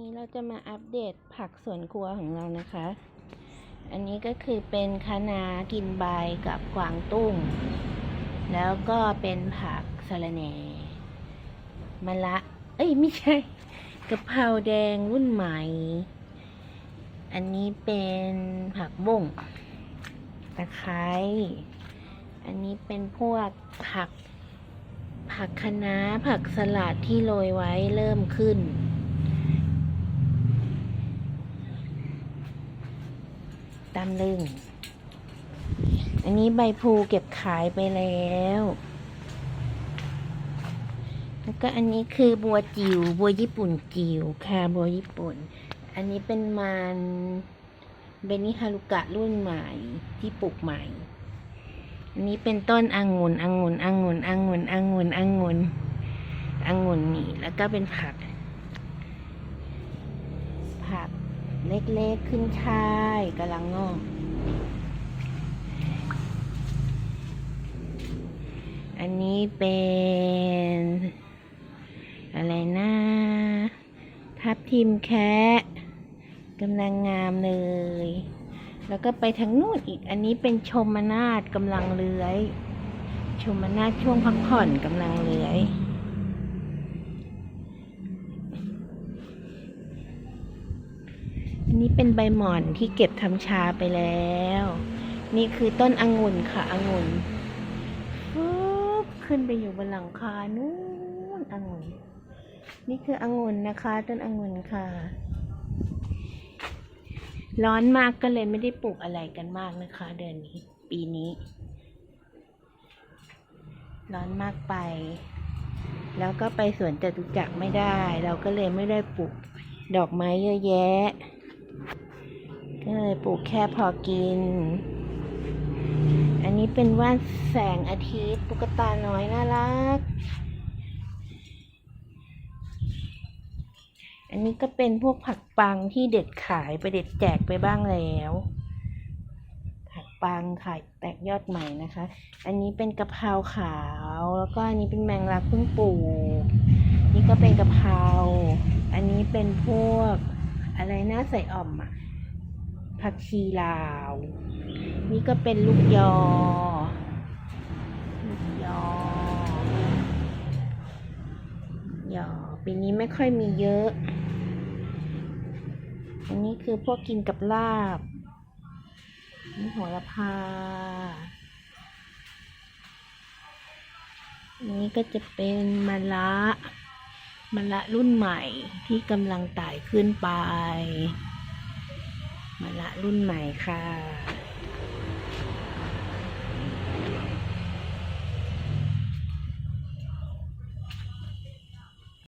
นี้เราจะมาอัปเดตผักสวนครัวของเรานะคะ อันนี้ก็คือเป็นคะน้ากินใบกับกวางตุ้ง แล้วก็เป็นผักสะระแหน่มะละ เอ้ยไม่ใช่กะเพราแดงรุ่นใหม่ อันนี้เป็นผักบุ้งตะไคร้อันนี้เป็นพวกผัก ผักคะน้าผักสลัดที่โรยไว้เริ่มขึ้น ตามลึงอันนี้ใบพลูเก็บขายไปแล้ว แล้วก็อันนี้คือบัวจิ๋วบัวญี่ปุ่นจิ๋วค่ะบัวญี่ปุ่น อันนี้เป็นมันเบนิฮารุกะรุ่นใหม่ที่ปลูกใหม่ อันนี้เป็นต้นองุ่นองุ่นองุ่นองุ่นองุ่นองุ่นองุ่นนี่แล้วก็เป็นผัก เล็กๆขึ้นช่ายกำลังงอก อันนี้เป็น อะไรนะทับทิมแคะกำลังงามเลย แล้วก็ไปทางนู่นอีก อันนี้เป็นชมนาฏกำลังเลื้อย ชมนาฏช่วงพักผ่อนกำลังเลื้อย นี้เป็นใบหม่อนที่เก็บทำชาไปแล้ว นี่คือต้นองุ่นค่ะองุ่นฟุ๊บขึ้นไปอยู่บนหลังคานู่นองุ่นนี่คือองุ่นนะคะ ต้นองุ่นค่ะ ร้อนมากก็เลยไม่ได้ปลูกอะไรกันมากนะคะ เดือนนี้ ปีนี้ ร้อนมากไป แล้วก็ไปสวนจตุจักรไม่ได้ เราก็เลยไม่ได้ปลูกดอกไม้เยอะแยะ ก็เลยปลูกแค่พอกิน อันนี้เป็นว่านแสงอาทิตย์ตุ๊กตาน้อยน่ารัก อันนี้ก็เป็นพวกผักปังที่เด็ดขายไปเด็ดแจกไปบ้างแล้ว ผักปังขายแตกยอดใหม่นะคะ อันนี้เป็นกะเพราขาว แล้วก็อันนี้เป็นแมงลักเพิ่งปลูก นี่ก็เป็นกะเพรา อันนี้เป็นพวกอะไรนะใส่อ่อมอะ ผักชีลาว นี่ก็เป็นลูกยอ ลูกยอ ยอปีนี้ไม่ค่อยมีเยอะ อันนี้คือพวกกินกับลาบ นี่โหระพาอันนี้ก็จะเป็นมะละมะละรุ่นใหม่ที่กำลังไต่ขึ้นไป มะละรุ่นใหม่ค่ะ